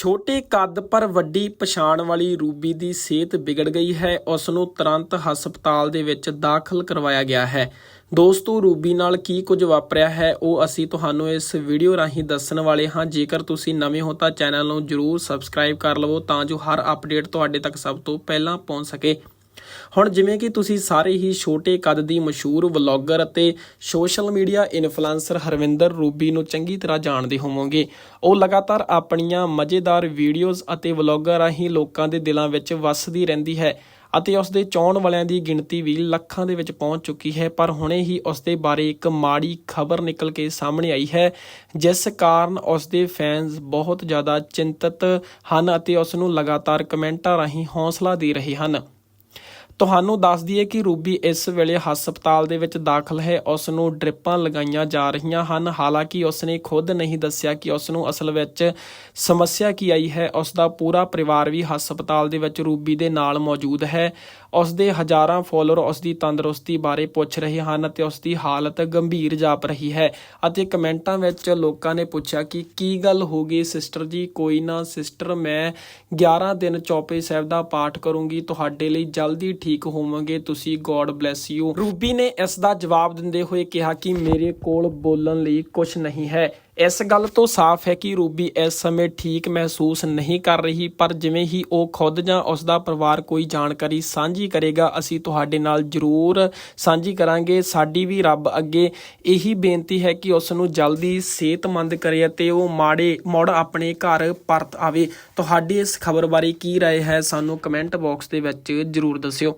ਛੋਟੇ ਕੱਦ ਪਰ ਵੱਡੀ ਪਛਾਣ ਵਾਲੀ ਰੂਬੀ ਦੀ ਸਿਹਤ ਵਿਗੜ ਗਈ ਹੈ। ਉਸ ਨੂੰ ਤੁਰੰਤ ਹਸਪਤਾਲ ਦੇ ਵਿੱਚ ਦਾਖਲ ਕਰਵਾਇਆ ਗਿਆ ਹੈ। ਦੋਸਤੋ, ਰੂਬੀ ਨਾਲ ਕੀ ਕੁਝ ਵਾਪਰਿਆ ਹੈ, ਉਹ ਅਸੀਂ ਤੁਹਾਨੂੰ ਇਸ ਵੀਡੀਓ ਰਾਹੀਂ ਦੱਸਣ ਵਾਲੇ ਹਾਂ। ਜੇਕਰ ਤੁਸੀਂ ਨਵੇਂ ਹੋ ਤਾਂ ਚੈਨਲ ਨੂੰ ਜਰੂਰ ਸਬਸਕ੍ਰਾਈਬ ਕਰ ਲਵੋ ਤਾਂ ਜੋ ਹਰ ਅਪਡੇਟ ਤੁਹਾਡੇ ਤੱਕ ਸਭ ਤੋਂ ਪਹਿਲਾਂ ਪਹੁੰਚ ਸਕੇ। ਹੁਣ ਜਿਵੇਂ ਕਿ ਤੁਸੀਂ ਸਾਰੇ ਹੀ ਛੋਟੇ ਕੱਦ ਦੀ ਮਸ਼ਹੂਰ ਵਲੌਗਰ ਅਤੇ social media influencer Harvinder Ruby ਨੂੰ ਚੰਗੀ ਤਰ੍ਹਾਂ ਜਾਣਦੇ ਹੋਵੋਗੇ। ਉਹ ਲਗਾਤਾਰ ਆਪਣੀਆਂ ਮਜ਼ੇਦਾਰ ਵੀਡੀਓਜ਼ ਅਤੇ ਵਲੌਗਾਂ ਰਾਹੀਂ ਲੋਕਾਂ ਦੇ ਦਿਲਾਂ ਵਿੱਚ ਵੱਸਦੀ ਰਹਿੰਦੀ ਹੈ ਅਤੇ ਉਸ ਦੇ ਚਾਹਣ ਵਾਲਿਆਂ ਦੀ ਗਿਣਤੀ ਵੀ ਲੱਖਾਂ ਦੇ ਵਿੱਚ ਪਹੁੰਚ ਚੁੱਕੀ ਹੈ, ਪਰ ਹੁਣੇ ਹੀ ਉਸ ਦੇ ਬਾਰੇ ਇੱਕ ਮਾੜੀ ਖਬਰ ਨਿਕਲ ਕੇ ਸਾਹਮਣੇ ਆਈ ਹੈ, ਜਿਸ ਕਾਰਨ ਉਸ ਦੇ ਫੈਨਸ ਬਹੁਤ ਜ਼ਿਆਦਾ ਚਿੰਤਤ ਹਨ ਅਤੇ ਉਸ ਨੂੰ ਲਗਾਤਾਰ ਕਮੈਂਟਾਂ ਰਾਹੀਂ ਹੌਸਲਾ ਦੇ ਰਹੇ ਹਨ। ਤੁਹਾਨੂੰ ਦੱਸ ਦਈਏ ਕਿ ਰੂਬੀ ਇਸ ਵੇਲੇ ਹਸਪਤਾਲ ਦੇ ਵਿੱਚ ਦਾਖਲ ਹੈ। ਉਸ ਨੂੰ ਡ੍ਰਿਪਾਂ ਲਗਾਈਆਂ ਜਾ ਰਹੀਆਂ ਹਨ। ਹਾਲਾਂਕਿ ਉਸ ਨੇ ਖੁਦ ਨਹੀਂ ਦੱਸਿਆ ਕਿ ਉਸ ਨੂੰ ਅਸਲ ਵਿੱਚ ਸਮੱਸਿਆ ਕੀ ਆਈ ਹੈ। ਉਸ ਦਾ ਪੂਰਾ ਪਰਿਵਾਰ ਵੀ ਹਸਪਤਾਲ ਦੇ ਵਿੱਚ ਰੂਬੀ ਦੇ ਨਾਲ ਮੌਜੂਦ ਹੈ। ਉਸ ਦੇ ਹਜ਼ਾਰਾਂ ਫਾਲੋਅਰ ਉਸ ਦੀ ਤੰਦਰੁਸਤੀ ਬਾਰੇ ਪੁੱਛ ਰਹੇ ਹਨ ਅਤੇ ਉਸ ਦੀ ਹਾਲਤ ਗੰਭੀਰ ਜਾਪ ਰਹੀ ਹੈ ਅਤੇ ਕਮੈਂਟਾਂ ਵਿੱਚ ਲੋਕਾਂ ਨੇ ਪੁੱਛਿਆ ਕਿ ਕੀ ਗੱਲ ਹੋ ਗਈ? ਸਿਸਟਰ ਜੀ, ਕੋਈ ਨਾ। ਸਿਸਟਰ, ਮੈਂ 11 ਦਿਨ ਚੌਪੇ ਸਾਹਿਬ ਦਾ ਪਾਠ ਕਰੂੰਗੀ। ਤੁਹਾਡੇ ਲਈ ਜਲਦੀ ਠੀਕ ਹੋਵਾਂਗੇ, ਤੁਸੀਂ ਗੋਡ ਬlesਸ ਯੂ ਰੂਬੀ ਨੇ ਇਸ ਦਾ ਜਵਾਬ ਦਿੰਦੇ ਹੋਏ ਕਿਹਾ ਕਿ ਮੇਰੇ ਕੋਲ ਬੋਲਣ ਲਈ ਕੁਝ ਨਹੀਂ ਹੈ। ਇਸ ਗੱਲ ਤੋਂ ਸਾਫ਼ ਹੈ ਕਿ ਰੂਬੀ ਇਸ ਸਮੇਂ ਠੀਕ ਮਹਿਸੂਸ ਨਹੀਂ ਕਰ ਰਹੀ ਪਰ ਜਿਵੇਂ ਹੀ ਉਹ ਖੁਦ ਜਾਂ ਉਸ ਦਾ ਪਰਿਵਾਰ ਕੋਈ ਜਾਣਕਾਰੀ ਸਾਂਝੀ ਕਰੇਗਾ ਅਸੀਂ ਤੁਹਾਡੇ ਨਾਲ ਜ਼ਰੂਰ ਸਾਂਝੀ ਕਰਾਂਗੇ ਸਾਡੀ ਵੀ ਰੱਬ ਅੱਗੇ ਇਹੀ ਬੇਨਤੀ ਹੈ ਕਿ ਉਸ ਨੂੰ ਜਲਦੀ ਸਿਹਤਮੰਦ ਕਰੇ ਅਤੇ ਉਹ ਮਾੜੇ ਮੁੜ ਆਪਣੇ ਘਰ ਪਰਤ ਆਵੇ ਤੁਹਾਡੀ ਇਸ ਖਬਰ ਬਾਰੇ ਕੀ رائے ਹੈ ਸਾਨੂੰ ਕਮੈਂਟ ਬਾਕਸ ਦੇ ਵਿੱਚ ਜ਼ਰੂਰ ਦੱਸਿਓ